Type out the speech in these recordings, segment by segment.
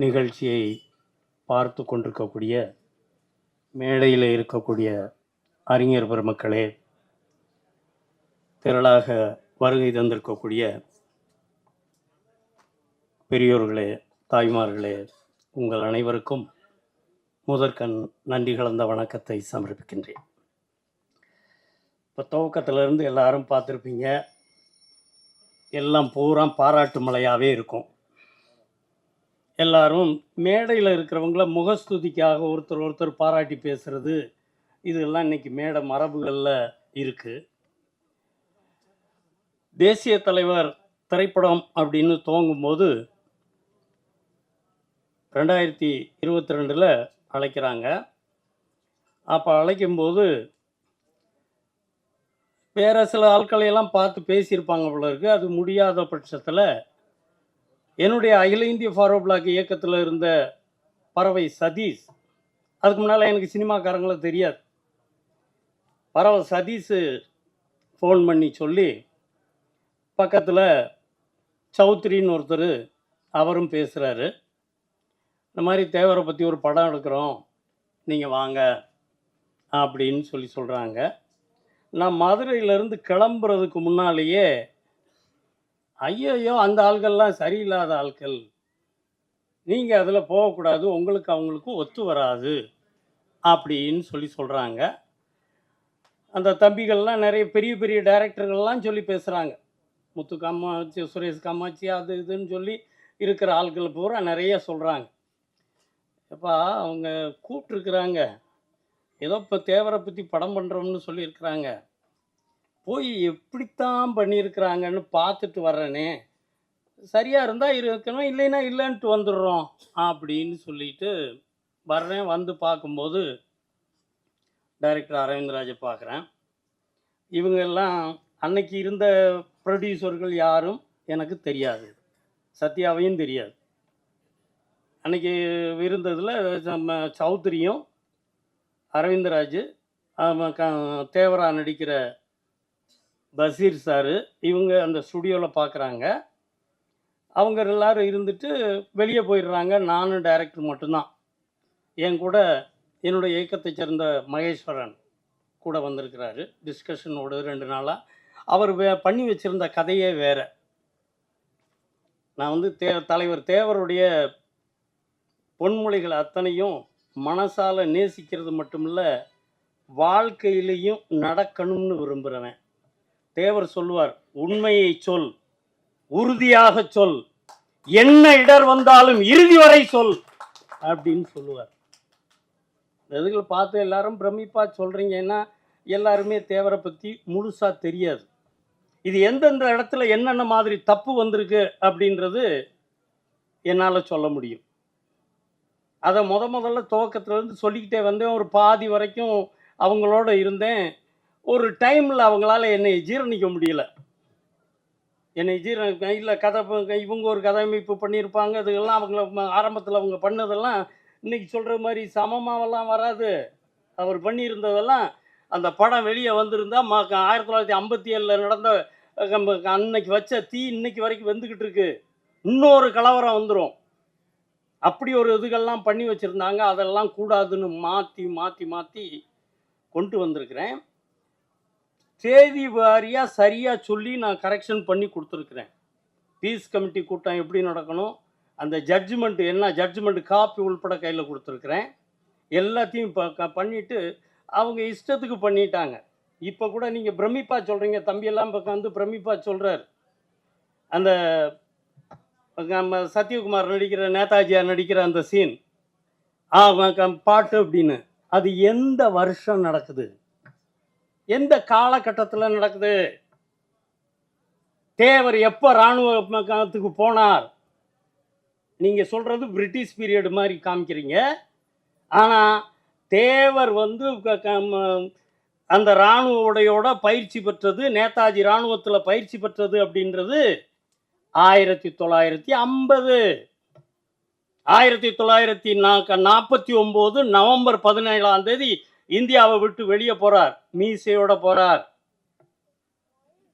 நிகழ்ச்சியை பார்த்து கொண்டிருக்கக்கூடிய மேடையில் இருக்கக்கூடிய அறிஞர் பெருமக்களே திரளாக வருகை தந்திருக்கக்கூடிய பெரியோர்களே தாய்மார்களே உங்கள் அனைவருக்கும் முதற்கண் நன்றி கலந்த வணக்கத்தை சமர்ப்பிக்கின்றேன். இப்போ துவக்கத்திலிருந்து எல்லாரும் பார்த்துருப்பீங்க எல்லாம் பூரா பாராட்டு மலையாகவே இருக்கும். எல்லாரும் மேடையில் இருக்கிறவங்கள முகஸ்துதிக்காக ஒருத்தர் ஒருத்தர் பாராட்டி பேசுறது. இதெல்லாம் இன்னைக்கு மேடை மரபுகளில் இருக்குது தேசிய தலைவர் திரைப்படம் அப்படின்னு துவங்கும்போது ரெண்டாயிரத்தி இருபத்தி ரெண்டில் அழைக்கிறாங்க. அப்போ அழைக்கும்போது வேறு சில ஆட்களையெல்லாம் பார்த்து பேசியிருப்பாங்க போல இருக்குது அது முடியாத பட்சத்தில் என்னுடைய அகில இந்திய ஃபார்வர்ட் பிளாக் இயக்கத்தில் இருந்த பறவை சதீஷ். அதுக்கு முன்னால் எனக்கு சினிமாக்காரங்கள தெரியாது. பறவை சதீஷு ஃபோன் பண்ணி சொல்லி பக்கத்தில் சௌத்ரின்னு ஒருத்தர் அவரும் பேசுகிறாரு இந்த மாதிரி தேவரை பற்றி ஒரு படம் எடுக்கிறோம் நீங்கள் வாங்க அப்படின்னு சொல்லி சொல்கிறாங்க நான் மதுரையிலேருந்து கிளம்புறதுக்கு முன்னாலேயே ஐயையோ அந்த ஆள்கள்லாம் சரியில்லாத ஆட்கள் நீங்கள் அதில் போகக்கூடாது உங்களுக்கு அவங்களுக்கும் ஒத்து வராது அப்படின்னு சொல்லி சொல்கிறாங்க அந்த தம்பிகள்லாம் நிறைய பெரிய பெரிய டைரக்டர்கள்லாம் சொல்லி பேசுகிறாங்க முத்து காமாட்சி சுரேஷ் காமாட்சி அது இதுன்னு சொல்லி இருக்கிற ஆள்களை பூரா நிறைய சொல்கிறாங்க எப்பா அவங்க கூப்பிட்ருக்குறாங்க ஏதோ இப்போ தேவரை பற்றி படம் பண்ணுறோம்னு சொல்லியிருக்கிறாங்க. போய் எப்படித்தான் பண்ணியிருக்கிறாங்கன்னு பார்த்துட்டு வர்றேனே. சரியாக இருந்தால் இருக்கணும் இல்லைன்னா இல்லைன்ட்டு வந்துடுறோம் அப்படின்னு சொல்லிட்டு வர்றேன் வந்து பார்க்கும்போது டைரக்டர் அரவிந்தராஜை பார்க்குறேன். இவங்கெல்லாம் அன்னைக்கு இருந்த ப்ரொடியூசர்கள் யாரும் எனக்கு தெரியாது. சத்யாவையும் தெரியாது. அன்னைக்கு இருந்ததில் நம்ம சௌத்ரியும் அரவிந்தராஜ் க- தேவரா நடிக்கிற பஷீர் சாரு இவங்க அந்த ஸ்டுடியோவில் பார்க்குறாங்க அவங்க எல்லாரும் இருந்துட்டு வெளியே போயிடுறாங்க. நானும் டைரக்டர் மட்டும்தான். என் கூட என்னுடைய இயக்கத்தை சேர்ந்த மகேஸ்வரன் கூட வந்திருக்கிறாரு. டிஸ்கஷனோடு ரெண்டு நாளாக அவர் வே பண்ணி வச்சுருந்த கதையே வேறு. நான் வந்து தே தலைவர் தேவருடைய பொன்மொழிகள் அத்தனையும் மனசால் நேசிக்கிறது மட்டுமில்ல வாழ்க்கையிலையும் நடக்கணும்னு விரும்புகிறவன் தேவர் சொல்வார் உண்மையை சொல் உறுதியாக சொல் என்ன இடர் வந்தாலும் இறுதி வரை சொல் அப்படின்னு சொல்லுவார். இந்த இதுகளை பார்த்து எல்லாரும் பிரமிப்பா சொல்றீங்கன்னா எல்லாருமே தேவரை பற்றி முழுசா தெரியாது. இது எந்தெந்த இடத்துல என்னென்ன மாதிரி தப்பு வந்திருக்கு அப்படின்றது என்னால் சொல்ல முடியும். அதை முத முதல்ல துவக்கத்துலேருந்து சொல்லிக்கிட்டே வந்தேன். ஒரு பாதி வரைக்கும் அவங்களோட இருந்தேன். ஒரு டைமில் அவங்களால என்னை ஜீரணிக்க முடியல. என்னை ஜீரண இல்லை கதை இவங்க ஒரு கதையமைப்பு பண்ணியிருப்பாங்க அதுக்கெல்லாம் அவங்கள ஆரம்பத்தில் அவங்க பண்ணதெல்லாம் இன்னைக்கு சொல்கிற மாதிரி சமமாவெல்லாம் வராது. அவர் பண்ணியிருந்ததெல்லாம் அந்த படம் வெளியே வந்திருந்தா ம ஆயிரத்தி தொள்ளாயிரத்தி ஐம்பத்தி ஏழில் நடந்த நம்ம அன்னைக்கு வச்ச தீ இன்னைக்கு வரைக்கும் வந்துக்கிட்டு இருக்கு. இன்னொரு கலவரம் வந்துடும் அப்படி ஒரு இதுகள்லாம் பண்ணி வச்சுருந்தாங்க. அதெல்லாம் கூடாதுன்னு மாற்றி மாற்றி மாற்றி கொண்டு வந்திருக்கிறேன். தேதி வாரியாக சரியாக சொல்லி நான் கரெக்ஷன் பண்ணி கொடுத்துருக்குறேன். பீஸ் கமிட்டி கூட்டம் எப்படி நடக்கணும்? அந்த ஜட்ஜ்மெண்ட் என்ன? ஜட்ஜ்மெண்ட் காப்பி உள்பட கையில் கொடுத்துருக்குறேன். எல்லாத்தையும் ப க பண்ணிவிட்டு அவங்க இஷ்டத்துக்கு பண்ணிட்டாங்க. இப்போ கூட நீங்கள் பிரமிப்பா சொல்கிறீங்க தம்பியெல்லாம் பக்கம் வந்து பிரமிப்பா சொல்கிறார் அந்த நம்ம சத்யகுமார் நடிக்கிற நேதாஜியார் நடிக்கிற அந்த சீன் ஆ க- பாட்டு அப்படின்னு. அது எந்த வருஷம் நடக்குது? எந்த காலகட்டத்தில் நடக்குது? தேவர் எப்போ இராணுவத்துக்கு போனார்? நீங்கள் சொல்கிறது பிரிட்டிஷ் பீரியட் மாதிரி காமிக்கிறீங்க. ஆனால் தேவர் வந்து க- க- அந்த இராணுவ உடையோட பயிற்சி பெற்றது நேதாஜி இராணுவத்தில் பயிற்சி பெற்றது அப்படின்றது ஆயிரத்தி தொள்ளாயிரத்தி ஐம்பது. ஆயிரத்தி தொள்ளாயிரத்தி நாற்பத்தி ஒம்பது நவம்பர் பதினேழாம் தேதி இந்தியாவை விட்டு வெளியே போறார். மீசையோட போறார்.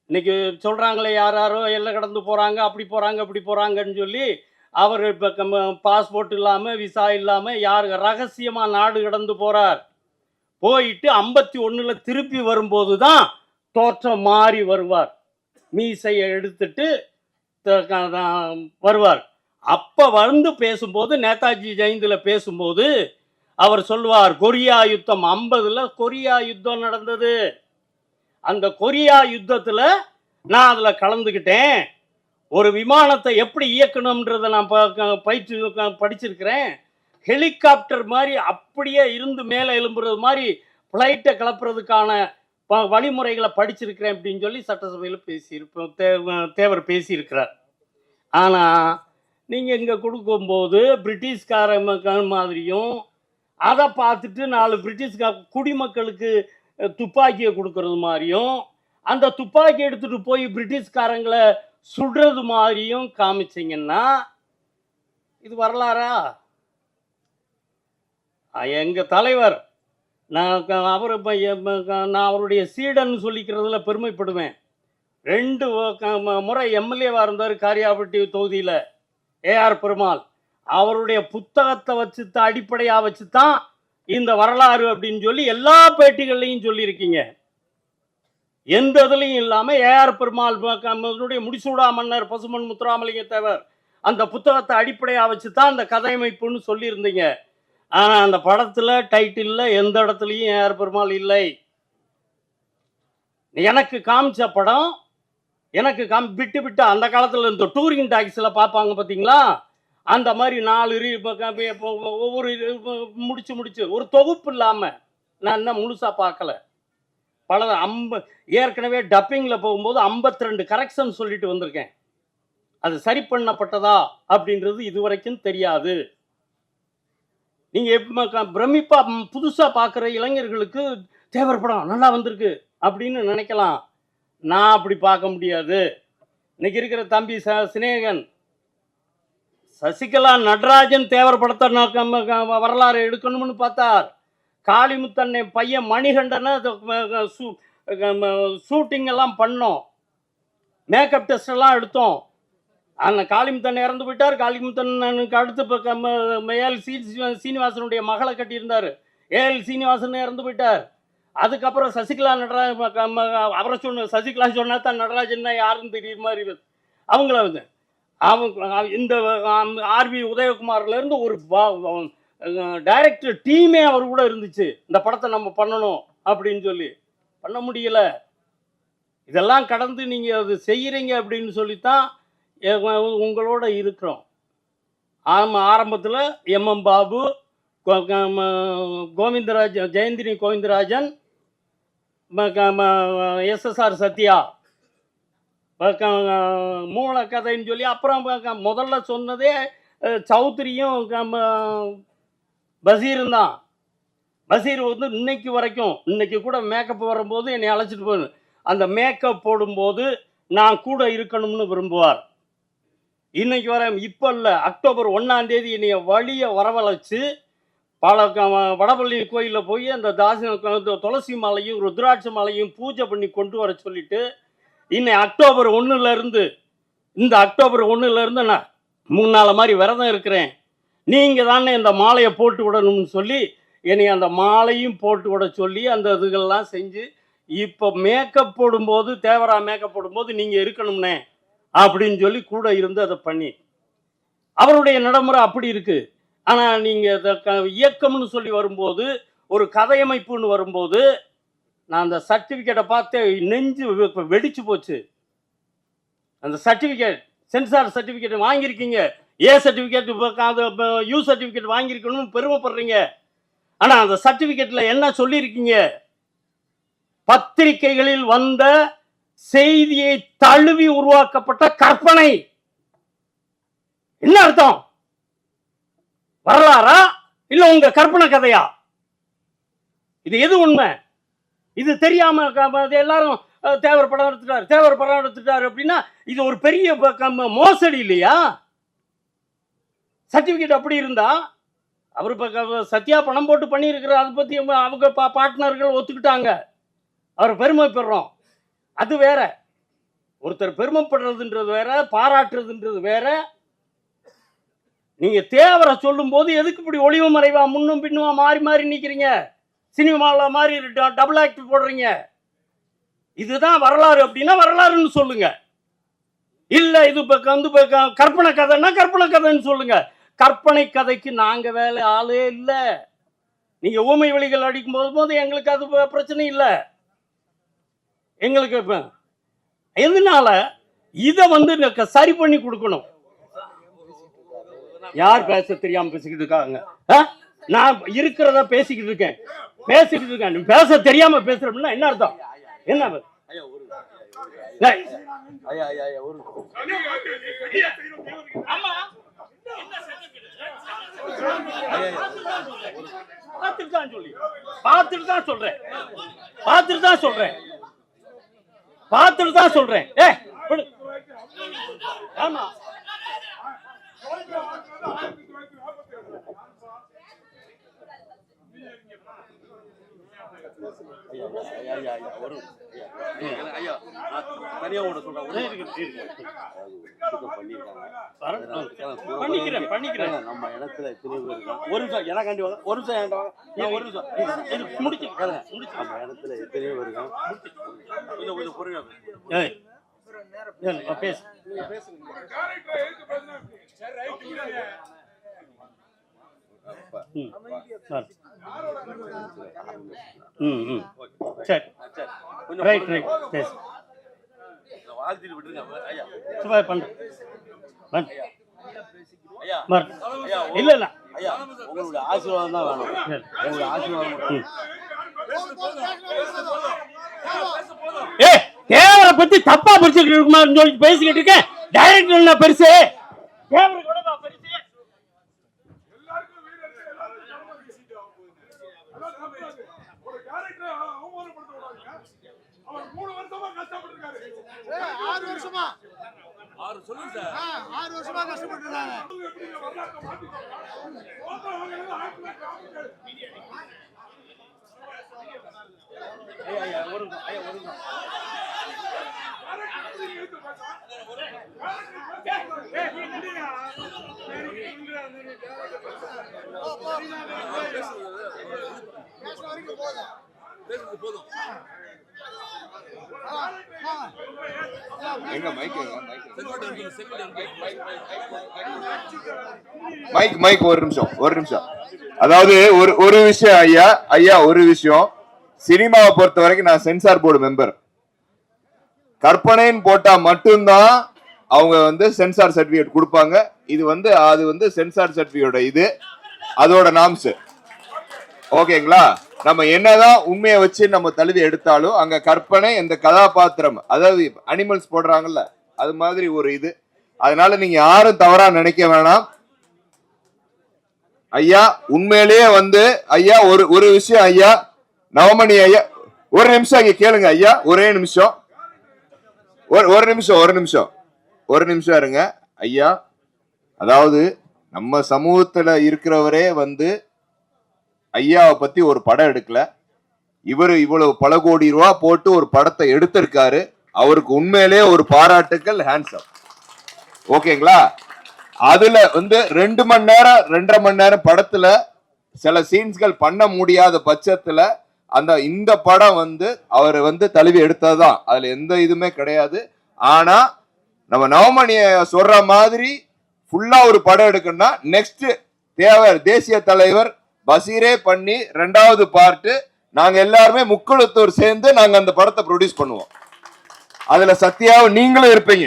இன்னைக்கு சொல்றாங்களே யார் யாரோ எல்லை கடந்து போறாங்க அப்படி போறாங்க இப்படி போறாங்கன்னு சொல்லி அவர் இப்போ பாஸ்போர்ட் இல்லாமல் விசா இல்லாமல் யார் ரகசியமாக நாடு கடந்து போகிறார் போயிட்டு ஐம்பத்தி ஒன்றில் திருப்பி வரும்போது தான் தோற்றம் மாறி வருவார். மீசையை எடுத்துட்டு த- வருவார். அப்போ வந்து பேசும்போது நேதாஜி ஜெயந்தியில் பேசும்போது அவர் சொல்வார் கொரியா யுத்தம். ஐம்பதுல கொரியா யுத்தம் நடந்தது. அந்த கொரியா யுத்தத்தில் நான் அதில் கலந்துக்கிட்டேன். ஒரு விமானத்தை எப்படி இயக்கணும்ன்றதை நான் ப- க- பயிற்சி படிச்சிருக்கிறேன். ஹெலிகாப்டர் மாதிரி அப்படியே இருந்து மேலே எழும்புறது மாதிரி ஃப்ளைட்டை கிளப்புறதுக்கான ப- வழிமுறைகளை படிச்சிருக்கிறேன் அப்படின்னு சொல்லி சட்டசபையில் பேசியிருப்போம் தே- தேவர் பேசியிருக்கிறார். ஆனால் நீங்கள் இங்கே கொடுக்கும்போது பிரிட்டிஷ்கார மாதிரியும் அதை பார்த்துட்டு நாலு பிரிட்டிஷ்கா குடிமக்களுக்கு துப்பாக்கியை கொடுக்கறது மாதிரியும் அந்த துப்பாக்கி எடுத்துகிட்டு போய் பிரிட்டிஷ்காரங்களை சுடுறது மாதிரியும் காமிச்சிங்கன்னா இது வரலாறா? எங்கள் தலைவர் நான் அவர் நான் அவருடைய சீடன் சொல்லிக்கிறதுல பெருமைப்படுவேன். ரெண்டு க- முறை எம்எல்ஏவாக இருந்தார் காரியாபட்டி தொகுதியில் ஏஆர் பெருமாள். அவருடைய புத்தகத்தை வச்சு தான் அடிப்படையாக வச்சு தான் இந்த வரலாறு அப்படின்னு சொல்லி எல்லா பேட்டிகள்லையும் சொல்லியிருக்கீங்க. எந்த இதுலையும் இல்லாமல் ஏஆர் பெருமாள் முடிசூடா மன்னர் பசுமன் முத்துராமலிங்க தேவர் அந்த புத்தகத்தை அடிப்படையாக வச்சு தான் அந்த கதையமைப்புன்னு சொல்லியிருந்தீங்க. ஆனால் அந்த படத்தில் டைட்டிலில் எந்த இடத்துலையும் ஏஆர் பெருமாள் இல்லை. எனக்கு காமிச்ச படம் எனக்கு காமி விட்டு விட்டு அந்த காலத்தில் இந்த டூரிங் டாக்ஸில் பார்ப்பாங்க பார்த்தீங்களா அந்த மாதிரி நாலு ரி- இப்ப ஒவ்வொரு முடிச்சு முடிச்சு. ஒரு தொகுப்பு இல்லாமல் நான் இன்னும் முழுசாக பார்க்கல. பல ஐம்ப ஏற்கனவே டப்பிங்கில் போகும்போது 52 ரெண்டு கரெக்ஷன் சொல்லிட்டு வந்திருக்கேன். அது சரி பண்ணப்பட்டதா அப்படின்றது இதுவரைக்கும் தெரியாது. நீங்கள் பிரமிப்பா பிரமிப்பாக புதுசாக பார்க்குற இளைஞர்களுக்கு தேவர் படம் நல்லா வந்திருக்கு அப்படின்னு நினைக்கலாம். நான் அப்படி பார்க்க முடியாது. இன்னைக்கு இருக்கிற தம்பி ச சிநேகன் சசிகலா நடராஜன் தேவர் படத்தை நான் க- வரலாறு எடுக்கணும்னு பார்த்தார். காளிமுத்தன்னை பையன் மணிகண்டனை ஷூட்டிங் எல்லாம் பண்ணோம். மேக்கப் டெஸ்ட் எல்லாம் எடுத்தோம். அந்த காளிமுத்தன் இறந்து போயிட்டார். காளிமுத்தனுக்கு அடுத்து இப்போ ஏஎல் சீனிவாசனுடைய மகளை கட்டியிருந்தார். ஏஎல் சீனிவாசன் இறந்து போயிட்டார். அதுக்கப்புறம் சசிகலா நடராஜன் அவரை சொன்ன சசிகலா சொன்னா தான் நடராஜன்னா யாருன்னு தெரியுற மாதிரி அவங்கள வந்து அவன் இந்த ஆர்பி உதயகுமார்லேருந்து ஒரு டைரக்டர் டீமே அவர் கூட இருந்துச்சு. இந்த படத்தை நம்ம பண்ணணும் அப்படின்னு சொல்லி. பண்ண முடியல. இதெல்லாம் கடந்து நீங்கள் அது செய்கிறீங்க அப்படின்னு சொல்லித்தான் உங்களோட இருக்கிறோம். ஆமாம் ஆரம்பத்தில் எம்எம் பாபு கோ- ம- Govindaraj Jayanthini Govindarajan S S R Sathya மூல கதைன்னு சொல்லி அப்புறம் முதல்ல சொன்னதே சௌத்ரியும் க- ம- தான். பசீர் வந்து இன்னைக்கு வரைக்கும் இன்னைக்கு கூட மேக்கப் வரும்போது என்னை அழைச்சிட்டு போகணும் அந்த மேக்கப் போடும்போது நான் கூட இருக்கணும்னு விரும்புவார். இன்னைக்கு வர இப்போ இல்லை அக்டோபர் ஒன்றாம் தேதி என்னைய வழியை வரவழைச்சு பல க- வடபள்ளி கோயிலில் போய் அந்த தாசி இந்த துளசி மாலையும் ருத்ராட்ச மாலையும் பூஜை பண்ணி கொண்டு வர சொல்லிட்டு இன்னை அக்டோபர் ஒண்ணுல இருந்து இந்த அக்டோபர் ஒண்ணுல இருந்து நான் மூணு நாள் மாதிரி விரதம் இருக்கிறேன். நீங்கள் தானே இந்த மாலையை போட்டு விடணும்னு சொல்லி என்னை அந்த மாலையும் போட்டு விட சொல்லி அந்த இதுகள்லாம் செஞ்சு இப்போ மேக்கப் போடும்போது தேவரா மேக்கப் போடும்போது நீங்கள் இருக்கணும்னே அப்படின்னு சொல்லி கூட இருந்து அதை பண்ணி. அவருடைய நடைமுறை அப்படி இருக்கு. ஆனால் நீங்கள் இயக்கம்னு சொல்லி வரும்போது ஒரு கதையமைப்புன்னு வரும்போது நான் அந்த சர்டிஃபிகேட்டை பார்த்து நெஞ்சு வெடிச்சு போச்சு. அந்த சர்டிஃபிகேட் சென்சார் சர்டிஃபிகேட் வாங்கியிருக்கீங்க. ஏ சர்டிஃபிகேட் யூ சர்டிஃபிகேட் வாங்கியிருக்கணும்னு பெருமைப்படுறீங்க. ஆனால் அந்த சர்டிஃபிகேட்டில் என்ன சொல்லியிருக்கீங்க? பத்திரிகைகளில் வந்த செய்தியை தழுவி உருவாக்கப்பட்ட கற்பனை. என்ன அர்த்தம்? வரலாறா? இல்லை உங்க கற்பனை கதையா? இது எது உண்மை? இது தெரியாம அது எல்லாரும் தேவர் படம் எடுத்துட்டார் தேவர் படம் எடுத்துட்டார் அப்படின்னா இது ஒரு பெரிய மோசடி இல்லையா? சர்டிபிகேட் அப்படி இருந்தா அவர் இப்ப சத்யா பணம் போட்டு பண்ணியிருக்கிறார் அதை பற்றி அவங்க- அவங்க பா பார்ட்னர்கள் ஒத்துக்கிட்டாங்க. அவர் பெருமைப்படுறோம். அது வேற. ஒருத்தர் பெருமைப்படுறதுன்றது வேற பாராட்டுறதுன்றது வேற. நீங்கள் தேவரை சொல்லும்போது எதுக்கு இப்படி ஒளிவு மறைவா முன்னும் பின்னுமா மாறி மாறி நிற்கிறீங்க சினிமாவில் மாதிரி டபுள் ஆக்ட் போடுறீங்க. இதுதான் வரலாறு அப்படின்னா வரலாறுன்னு சொல்லுங்க. இல்ல இது வந்து கற்பனை கதைன்னா கற்பனை கதைன்னு சொல்லுங்க. கற்பனை கதைக்கு நாங்க வேலை ஆளே இல்ல. நீங்க ஊமை வழிகள் அடிக்கும் போது போது எங்களுக்கு அது பிரச்சனை இல்லை. எங்களுக்கு எதனால இதை வந்து சரி பண்ணி கொடுக்கணும்? யார் பேச தெரியாம பேசிக்கிட்டு இருக்காங்க? ஆ? நான் இருக்கிறத பேசிக்கிட்டு இருக்கேன். பேசிக்கிட்டு இருக்கான். பேச தெரியாம பேசுறோம்னா என்ன அர்த்தம்? என்ன? அது? பார்த்துட்டு தான் சொல்லி பார்த்துட்டு தான் சொல்றேன். பார்த்துட்டு தான் சொல்றேன். பார்த்துட்டு தான் சொல்றேன். ஏ ஆமா. ஐயா ஐயா ஐயா ஐயா ஒரு ஐயா ஐயா, ஐயா நான் தனியா ஓட சொல்றேன் ஒரு இருக்கு, இருக்கு. சுத்தம் பண்ணிருக்காங்க வரட்டும். பண்ணிக்கிறேன் பண்ணிக்கிறேன். நம்ம இடத்துல எத்தனை பேர் இருக்காங்க ஒரு நிமிஷம் எனக்காண்டி வாங்க. ஒரு நிமிஷம் ஏன்டா வாங்க. நான் ஒரு நிமிஷம் முடிச்சு. நம்ம இடத்துல எத்தனையோ பேர் இருக்காங்க கொஞ்சம் கொஞ்சம் பொறுமையா பேசுங்க. ஏய் பேசு சரி. ம் ம். சரி. ரைட் ரைட் பேசு வாழ்த்திட்டு விட்டுருங்க ஐயா சும்மா பண்ணு பண்ணு ஐயா மறு ஐயா ஒரு- இல்லை இல்லை. ஐயா உங்களுடைய ஆசீர்வாதம் தான் வேணும். உங்களுடைய ஆசீர்வாதம். ஏ தேவரை பத்தி தப்பா பிடிச்சிட்டு இருக்குமான்னு சொல்லி பேசிக்கிட்டு இருக்கேன். டைரக்டர் என்ன பெருசு. தேவரை கூட நான் பெருசு ஒரு கேரக்டர் அவமானப்படுத்த விடாதீங்க அவர் மூணு வருஷமா கஷ்டப்பட்டிருக்காரு ஆறு வருஷமா ஆறு சொல்லுங்க சார். ஆறு வருஷமா கஷ்டப்பட்டு இருக்காங்க ஒரு ஐயா ஒரு போதும். பேசுறது. எங்க மைக் மைக் மைக் ஒரு நிமிஷம் ஒரு நிமிஷம். அதாவது ஒரு ஒரு விஷயம் ஐயா ஐயா ஒரு விஷயம். சினிமாவை பொறுத்த வரைக்கும் நான் சென்சார் போர்டு மெம்பர் கற்பனைன்னு போட்டா மட்டும்தான் அவங்க வந்து சென்சார் சர்டிபிகேட் கொடுப்பாங்க. இது வந்து அது வந்து சென்சார் சர்டிபிகேட் இது. அதோட நாம்ஸ் ஓகேங்களா? நம்ம என்னதான் உண்மையை வச்சு நம்ம தழுவி எடுத்தாலும் அங்க கற்பனை இந்த கதாபாத்திரம் அதாவது அனிமல்ஸ் போடுறாங்கல்ல அது மாதிரி ஒரு இது. அதனால நீங்க யாரும் தவறா நினைக்க வேணாம். ஐயா உண்மையிலேயே வந்து ஐயா ஒரு ஒரு விஷயம் ஐயா நவமணி ஐயா ஒரு நிமிஷம் இங்க கேளுங்க ஐயா ஒரே நிமிஷம். ஒரு ஒரு நிமிஷம் ஒரு நிமிஷம். ஒரு நிமிஷம் இருங்க ஐயா. அதாவது நம்ம சமூகத்துல இருக்கிறவரே வந்து ஐயாவை பத்தி ஒரு படம் எடுக்கல. இவர் இவ்வளவு பல கோடி ரூபா போட்டு ஒரு படத்தை எடுத்திருக்காரு. அவருக்கு உண்மையிலேயே ஒரு பாராட்டுக்கள் ஹேண்ட்ஸம் ஓகேங்களா? அதுல வந்து ரெண்டு மணி நேரம் ரெண்டரை மணி நேரம் படத்துல சில சீன்ஸ்கள் பண்ண முடியாத பட்சத்துல அந்த இந்த படம் வந்து அவர் வந்து தழுவி எடுத்ததுதான். அதுல எந்த இதுவுமே கிடையாது. ஆனா நம்ம நவமணிய சொல்ற மாதிரி ஃபுல்லா ஒரு படம் எடுக்கணும்னா நெக்ஸ்ட் தேவர் தேசிய தலைவர் பசீரே பண்ணி ரெண்டாவது பார்ட்டு நாங்க எல்லாருமே முக்குளத்தூர் சேர்ந்து நாங்க அந்த படத்தை ப்ரொடியூஸ் பண்ணுவோம். அதுல சத்யாவும் நீங்களும் இருப்பீங்க.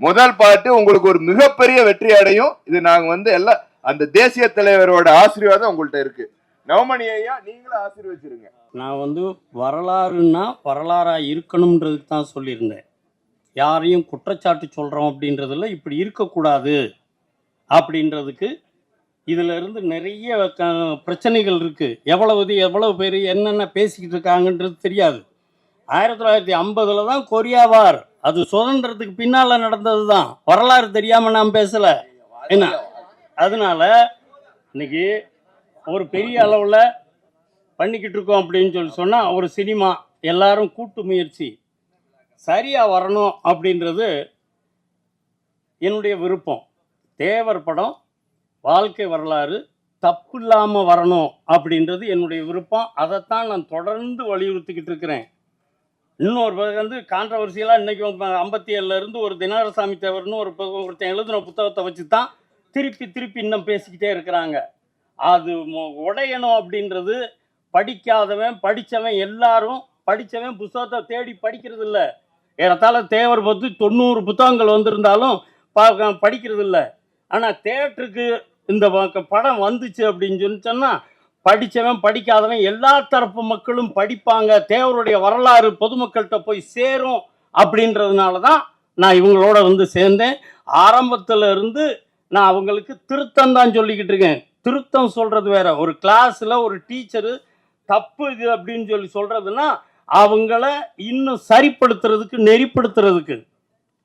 முதல் பாட்டு உங்களுக்கு ஒரு மிகப்பெரிய வெற்றி அடையும். இது நாங்க வந்து எல்லாம் அந்த தேசிய தலைவரோட ஆசீர்வாதம் உங்கள்கிட்ட இருக்கு. நவமணி ஐயா நீங்களும் ஆசீர்வச்சிருங்க. நான் வந்து வரலாறுன்னா வரலாறாக இருக்கணும்ன்றதுக்கு தான் சொல்லியிருந்தேன். யாரையும் குற்றச்சாட்டு சொல்கிறோம் அப்படின்றதுல இப்படி இருக்கக்கூடாது அப்படின்றதுக்கு இதில் இருந்து நிறைய க பிரச்சனைகள் இருக்குது எவ்வளவு எவ்வளவு பேர் என்னென்ன பேசிக்கிட்டு இருக்காங்கன்றது தெரியாது. ஆயிரத்தி தொள்ளாயிரத்தி ஐம்பதில் தான் கொரியாவார் அது சுதந்திரத்துக்கு பின்னால் நடந்தது தான். வரலாறு தெரியாமல் நான் பேசலை. என்ன? அதனால இன்னைக்கு ஒரு பெரிய அளவில் பண்ணிக்கிட்டு இருக்கோம் அப்படின்னு சொல்லி சொன்னால் ஒரு சினிமா எல்லாரும் கூட்டு முயற்சி. சரியாக வரணும் அப்படின்றது என்னுடைய விருப்பம். தேவர் படம் வாழ்க்கை வரலாறு தப்பு இல்லாமல் வரணும் அப்படின்றது என்னுடைய விருப்பம். அதைத்தான் நான் தொடர்ந்து வலியுறுத்திக்கிட்டு இருக்கிறேன். இன்னொரு பக்கம் வந்து கான்ட்ரவர்சியலாக இன்றைக்கி ஐம்பத்தி ஏழுலேருந்து ஒரு தினாரசாமி தேவர்னு ஒரு ஒருத்தன் எழுதின புத்தகத்தை வச்சு தான் திருப்பி திருப்பி இன்னும் பேசிக்கிட்டே இருக்கிறாங்க. அது உடையணும் அப்படின்றது படிக்காதவன் படித்தவன் எல்லாரும் படித்தவன் புத்தகத்தை தேடி படிக்கிறது இல்லை ஏறத்தாழ தேவர் பற்றி தொண்ணூறு புத்தகங்கள் வந்திருந்தாலும் பா- படிக்கிறது இல்லை ஆனால் தேட்டருக்கு இந்த படம் வந்துச்சு அப்படின்னு சொல்லி சொன்னால் படித்தவன் படிக்காதவன் எல்லா தரப்பு மக்களும் படிப்பாங்க. தேவருடைய வரலாறு பொதுமக்கள்கிட்ட போய் சேரும் அப்படின்றதுனால தான் நான் இவங்களோட வந்து சேர்ந்தேன். ஆரம்பத்தில் இருந்து நான் அவங்களுக்கு திருத்தம் தான் சொல்லிக்கிட்டு இருக்கேன். திருத்தம் சொல்கிறது வேற. ஒரு கிளாஸில் ஒரு டீச்சரு தப்பு இது அப்படின்னு சொல்லி சொல்கிறதுனா அவங்கள இன்னும் சரிப்படுத்துறதுக்கு நெறிப்படுத்துறதுக்கு.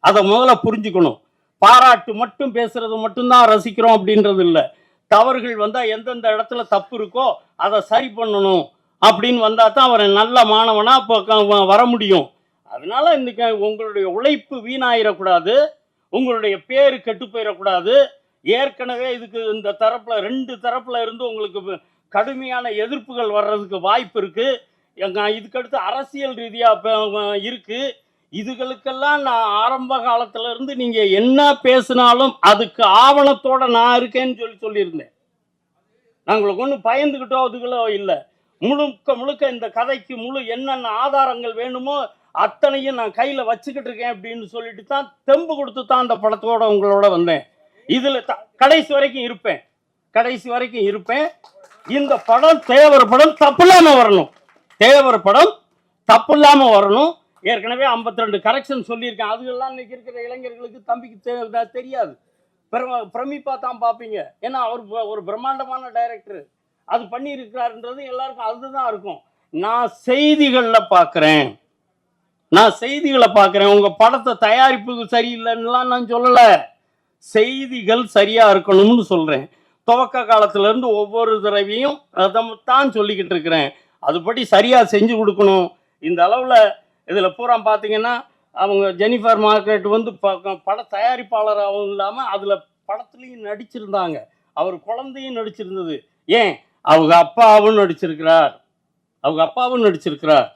அதை முதல்ல புரிஞ்சுக்கணும். பாராட்டு மட்டும் பேசுறது மட்டும்தான் ரசிக்கிறோம் அப்படின்றது இல்லை. தவறுகள் வந்தால் எந்தெந்த இடத்துல தப்பு இருக்கோ அதை சரி பண்ணணும் அப்படின்னு வந்தால் தான் அவரை நல்ல மாணவனாக இப்போ வர முடியும். அதனால இன்னைக்கு உங்களுடைய உழைப்பு வீணாயிடக்கூடாது உங்களுடைய பேர் கெட்டு போயிடக்கூடாது ஏற்கனவே இதுக்கு இந்த தரப்பில் ரெண்டு தரப்பில் இருந்து உங்களுக்கு கடுமையான எதிர்ப்புகள் வர்றதுக்கு வாய்ப்பு இருக்குது எங்க இதுக்கடுத்து அரசியல் ரீதியாக இருக்குது இதுகளுக்கெல்லாம் நான் ஆரம்ப காலத்துல இருந்து நீங்க என்ன பேசினாலும் அதுக்கு ஆவணத்தோட நான் இருக்கேன்னு சொல்லி சொல்லியிருந்தேன். நாங்களுக்கு உங்களுக்கு ஒன்றும் பயந்துக்கிட்டோ அதுகளோ இல்லை. முழுக்க முழுக்க இந்த கதைக்கு முழு என்னென்ன ஆதாரங்கள் வேணுமோ அத்தனையும் நான் கையில் வச்சுக்கிட்டு இருக்கேன் அப்படின்னு சொல்லிட்டு தான் தெம்பு கொடுத்து தான் அந்த படத்தோட உங்களோட வந்தேன். இதில் த கடைசி வரைக்கும் இருப்பேன். கடைசி வரைக்கும் இருப்பேன். இந்த படம் தேவர் படம் தப்பு இல்லாமல் வரணும். தேவர் படம் தப்பு இல்லாமல் வரணும். ஏற்கனவே 52 ரெண்டு கரெக்ஷன் சொல்லியிருக்கேன். அதுகெல்லாம் இன்னைக்கு இருக்கிற இளைஞர்களுக்கு தம்பிக்கு தெரியாது. பிர- பிரமிப்பா தான் பார்ப்பீங்க. ஏன்னா அவர் ப- ஒரு பிரம்மாண்டமான டைரக்டர் அது பண்ணியிருக்கிறாருன்றது எல்லாருக்கும் அதுதான் இருக்கும். நான் செய்திகளில் பார்க்குறேன். நான் செய்திகளை பார்க்குறேன். உங்கள் படத்தை தயாரிப்பு சரியில்லைன்னுலாம் நான் சொல்லலை. செய்திகள் சரியாக இருக்கணும்னு சொல்கிறேன் துவக்க காலத்திலேருந்து ஒவ்வொரு தடவையும் அதை தான் சொல்லிக்கிட்டு இருக்கிறேன். அதுபடி சரியாக செஞ்சு கொடுக்கணும். இந்த அளவில் இதில் பூரா பார்த்தீங்கன்னா அவங்க ஜெனிஃபர் மார்க்கெட் வந்து ப- பட தயாரிப்பாளராகவும் இல்லாமல் அதில் படத்துலையும் நடிச்சிருந்தாங்க. அவர் குழந்தையும் நடிச்சிருந்தது. ஏன்? அவங்க அப்பாவும் நடிச்சிருக்கிறார். அவங்க அப்பாவும் நடிச்சிருக்கிறார்.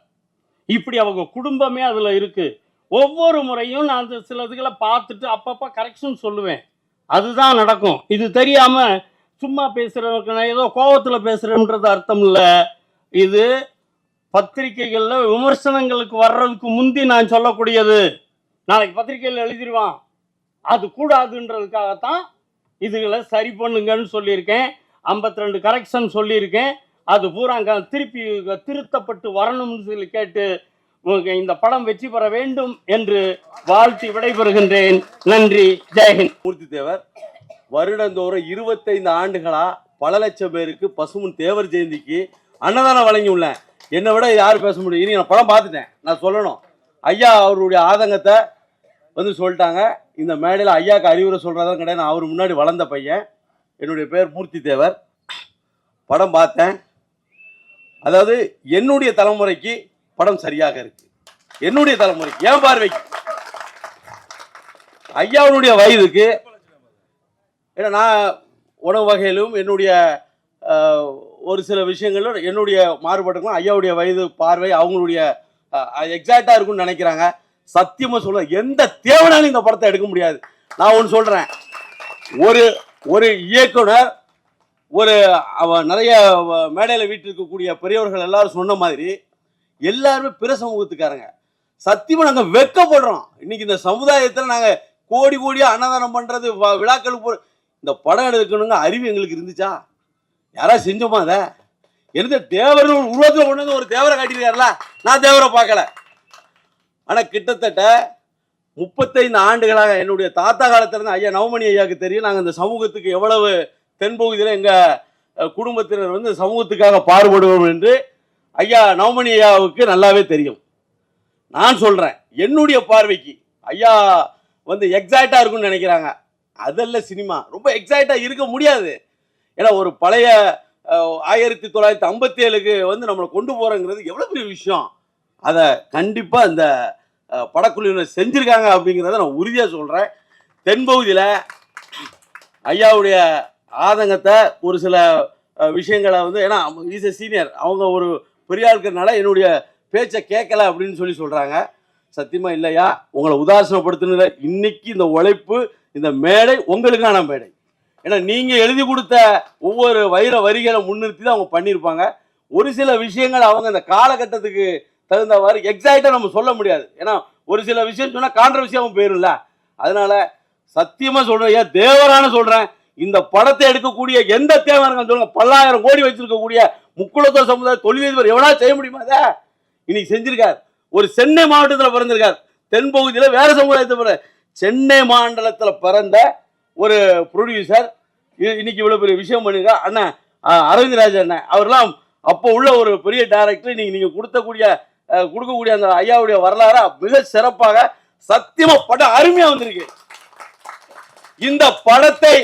இப்படி அவங்க குடும்பமே அதில் இருக்குது ஒவ்வொரு முறையும் நான் அந்த சில இதுகளை பார்த்துட்டு அப்பப்போ கரெக்ஷன் சொல்லுவேன். அதுதான் நடக்கும். இது தெரியாமல் சும்மா பேசுகிறவங்க நான் ஏதோ கோவத்தில் பேசுகிறேன்றது அர்த்தம் இல்லை. இது பத்திரிக்கைகளில் விமர்சனங்களுக்கு வர்றதுக்கு முந்தி நான் சொல்லக்கூடியது. நாளைக்கு பத்திரிக்கையில் எழுதிடுவான் அது கூடாதுன்றதுக்காகத்தான் இதுகளை சரி பண்ணுங்கன்னு சொல்லியிருக்கேன். 52 ரெண்டு கரெக்ஷன் சொல்லியிருக்கேன். அது பூரா திருப்பி திருத்தப்பட்டு வரணும்னு சொல்லி கேட்டு இந்த படம் வெற்றி பெற வேண்டும் என்று வாழ்த்தி விடைபெறுகின்றேன். நன்றி. ஜெயஹிந்த் மூர்த்தி தேவர் வருடந்தோறும் இருபத்தைந்து ஆண்டுகளா பல லட்சம் பேருக்கு பசுமன் தேவர் ஜெயந்திக்கு அன்னதானம் வழங்கியுள்ளேன். என்னை விட யார் பேச முடியும். இனி நான் படம் பார்த்துட்டேன். நான் சொல்லணும். ஐயா அவருடைய ஆதங்கத்தை வந்து சொல்லிட்டாங்க. இந்த மேடையில் ஐயாக்கு அறிவுரை சொல்கிறதா கிடையாது. நான் அவர் முன்னாடி வளர்ந்த பையன். என்னுடைய பேர் மூர்த்தி தேவர் படம் பார்த்தேன். அதாவது என்னுடைய தலைமுறைக்கு படம் சரியாக இருக்கு. என்னுடைய தலைமுறைக்கு ஏன் பார்வைக்கு. ஐயாவுடைய வயதுக்கு ஏன்னா நான் உணவு வகையிலும் என்னுடைய ஒரு சில விஷயங்களில் என்னுடைய மாறுபட்டுக்கும் ஐயாவுடைய வயது பார்வை அவங்களுடைய எக்ஸாக்டாக இருக்கும்னு நினைக்கிறாங்க. சத்தியமாக சொல்ல எந்த தேவனாலும் இந்த படத்தை எடுக்க முடியாது. நான் ஒன்று சொல்கிறேன் ஒரு ஒரு இயக்குனர் ஒரு அவ நிறைய மேடையில் வீட்டிருக்கக்கூடிய பெரியவர்கள் எல்லாரும் சொன்ன மாதிரி எல்லாருமே பிற சமூகத்துக்காரங்க. சத்தியமாக நாங்கள் வெட்கப்படுறோம் இன்னைக்கு இந்த சமுதாயத்தில் நாங்கள் கோடி கோடியாக அன்னதானம் பண்ணுறது விழாக்கள் போ இந்த படம் எடுக்கணுங்க அறிவு எங்களுக்கு இருந்துச்சா? யாராவது செஞ்சோமா அதை? எந்த தேவர் உருவத்தில் கொண்டு வந்து ஒரு தேவரை காட்டியிருக்காருல? நான் தேவரை பார்க்கல. ஆனால் கிட்டத்தட்ட முப்பத்தைந்து ஆண்டுகளாக என்னுடைய தாத்தா காலத்திலேருந்து ஐயா நவமணி ஐயாவுக்கு தெரியும். நாங்கள் இந்த சமூகத்துக்கு எவ்வளவு தென்பகுதியில் எங்கள் குடும்பத்தினர் வந்து சமூகத்துக்காக பாடுபடுவோம் என்று ஐயா நவமணி ஐயாவுக்கு நல்லாவே தெரியும். நான் சொல்கிறேன் என்னுடைய பார்வைக்கு ஐயா வந்து எக்ஸைட்டாக இருக்கும்னு நினைக்கிறாங்க. அதெல்லாம் சினிமா ரொம்ப எக்ஸைட்டாக இருக்க முடியாது. ஏன்னா ஒரு பழைய ஆயிரத்தி தொள்ளாயிரத்தி ஐம்பத்தி ஏழுக்கு வந்து நம்மளை கொண்டு போகிறோங்கிறது எவ்வளோ பெரிய விஷயம். அதை கண்டிப்பாக இந்த படக்குழுவினர் செஞ்சுருக்காங்க அப்படிங்கிறத நான் உறுதியாக சொல்கிறேன் தென்பகுதியில் ஐயாவுடைய ஆதங்கத்தை ஒரு சில விஷயங்களை வந்து ஏன்னா இஸ் எ சீனியர் அவங்க ஒரு பெரியாளுக்கிறனால என்னுடைய பேச்சை கேட்கல அப்படின்னு சொல்லி சொல்கிறாங்க சத்தியமாக இல்லையா? உங்களை உதாசனப்படுத்தின இன்னைக்கு இந்த உழைப்பு இந்த மேடை உங்களுக்கான மேடை. ஏன்னா நீங்கள் எழுதி கொடுத்த ஒவ்வொரு வைர வரிகளை முன்னிறுத்தி தான் அவங்க பண்ணியிருப்பாங்க. ஒரு சில விஷயங்கள் அவங்க அந்த காலகட்டத்துக்கு தகுந்தவாறு எக்ஸாக்டாக நம்ம சொல்ல முடியாது. ஏன்னா ஒரு சில விஷயம் சொன்னால் கான்ட்ரவர்சியாகவும் போயிரும்ல. அதனால சத்தியமாக சொல்கிறேன் ஏன் தேவரான சொல்கிறேன் இந்த படத்தை எடுக்கக்கூடிய எந்த தேவருங்க சொல்லுங்க பல்லாயிரம் கோடி வச்சிருக்கக்கூடிய முக்குளத்தோர் சமுதாய தொழிலதிபர் எவனா செய்ய முடியுமா அதை? இன்னைக்கு செஞ்சிருக்கார். ஒரு சென்னை மாவட்டத்தில் பிறந்திருக்கார். தென்பகுதியில் வேற சமுதாயத்தை பிற சென்னை மாநிலத்தில் பிறந்த ஒரு ப்ரொடியூசர் இன்னைக்கு இவ்வளோ பெரிய விஷயம் பண்ணியிருக்கா அண்ணன் அரவிந்த் ராஜ் அண்ணன் அவர்லாம் அப்போ உள்ள ஒரு பெரிய டேரக்டர் இன்னைக்கு நீங்கள் கொடுத்தக்கூடிய கொடுக்கக்கூடிய அந்த ஐயாவுடைய வரலாறை மிக சிறப்பாக சத்தியமா படம் அருமையா வந்திருக்கு. இந்த படத்தை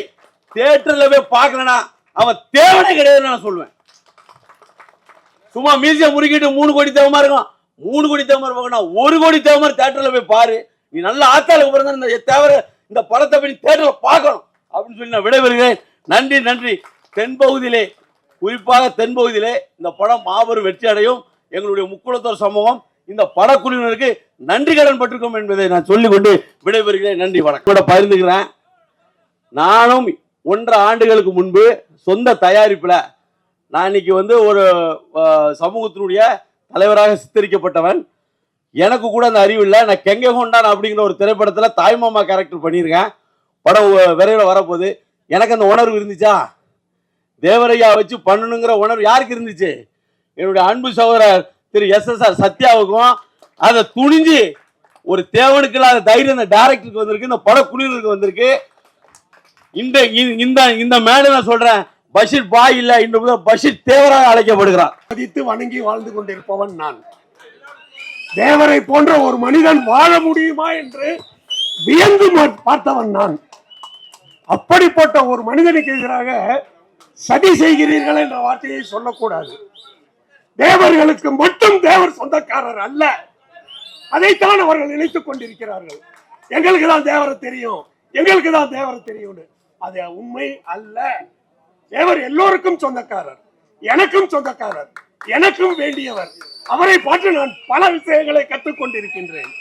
தியேட்டர்ல போய் பார்க்கலனா அவன் தேவனே கிடையாதுன்னு நான் சொல்லுவேன். சும்மா மியூசியம் முறுக்கிட்டு மூணு கோடி தேவமா இருக்கும். மூணு கோடி தேவமா இருப்பாங்கன்னா ஒரு கோடி தேவமா தியேட்டர்ல போய் பாரு. நீ நல்ல ஆத்தாளுக்கு பிறந்த இந்த தேவர இந்த படத்தை போய் தேட்டரில் பார்க்கணும் அப்படின்னு சொல்லி நான் விடைபெறுகிறேன். நன்றி நன்றி. தென்பகுதியிலே குறிப்பாக தென்பகுதியிலே இந்த படம் மாபெரும் வெற்றி அடையும். எங்களுடைய முக்குளத்தோர் சமூகம் இந்த படக்குழுவினருக்கு நன்றி கடன் பட்டிருக்கோம் என்பதை நான் சொல்லிக்கொண்டு விடைபெறுகிறேன். நன்றி வணக்கம். கூட பகிர்ந்துக்கிறேன். நானும் ஒன்றரை ஆண்டுகளுக்கு முன்பு சொந்த தயாரிப்பில் நான் இன்னைக்கு வந்து ஒரு சமூகத்தினுடைய தலைவராக சித்தரிக்கப்பட்டவன். எனக்கு கூட அந்த அறிவு இல்லை. நான் கெங்க கொண்டான் அப்படிங்கிற ஒரு திரைப்படத்தில் தாய்மாமா கேரக்டர் பண்ணியிருக்கேன். படம் விரைவில் வரப்போகுது. எனக்கு அந்த உணர்வு இருந்துச்சா? தேவரையா வச்சு பண்ணணுங்கிற உணர்வு யாருக்கு இருந்துச்சு? என்னுடைய அன்பு சகோதரர் திரு எஸ் எஸ் ஆர் சத்யாவுக்கும் அதை துணிஞ்சு ஒரு தேவனுக்கு இல்லாத தைரியம் இந்த டேரக்டருக்கு வந்திருக்கு. இந்த படக்குழுவினருக்கு வந்திருக்கு. இந்த இந்த இந்த மேடை நான் சொல்றேன்? பஷீர் பாய் இல்ல இன்று முதல் பஷீர் தேவராக அழைக்கப்படுகிறார். மதித்து வணங்கி வாழ்ந்து கொண்டிருப்பவன் நான். தேவரை போன்ற ஒரு மனிதன் வாழ முடியுமா என்று வியந்து பார்த்தவன் நான். அப்படிப்பட்ட ஒரு மனிதனுக்கு எதிராக சதி செய்கிறீர்கள் என்ற வார்த்தையை சொல்லக்கூடாது. தேவர்களுக்கு மட்டும் தேவர் சொந்தக்காரர் அல்ல. அதைத்தான் அவர்கள் நினைத்துக் கொண்டிருக்கிறார்கள். எங்களுக்கு தான் தேவரை தெரியும். எங்களுக்கு தான் தேவரை தெரியும்னு. அது உண்மை அல்ல. தேவர் எல்லோருக்கும் சொந்தக்காரர். எனக்கும் சொந்தக்காரர். எனக்கும் வேண்டியவர். அவரை பார்த்து நான் பல விஷயங்களை கற்றுக்கொண்டிருக்கின்றேன்.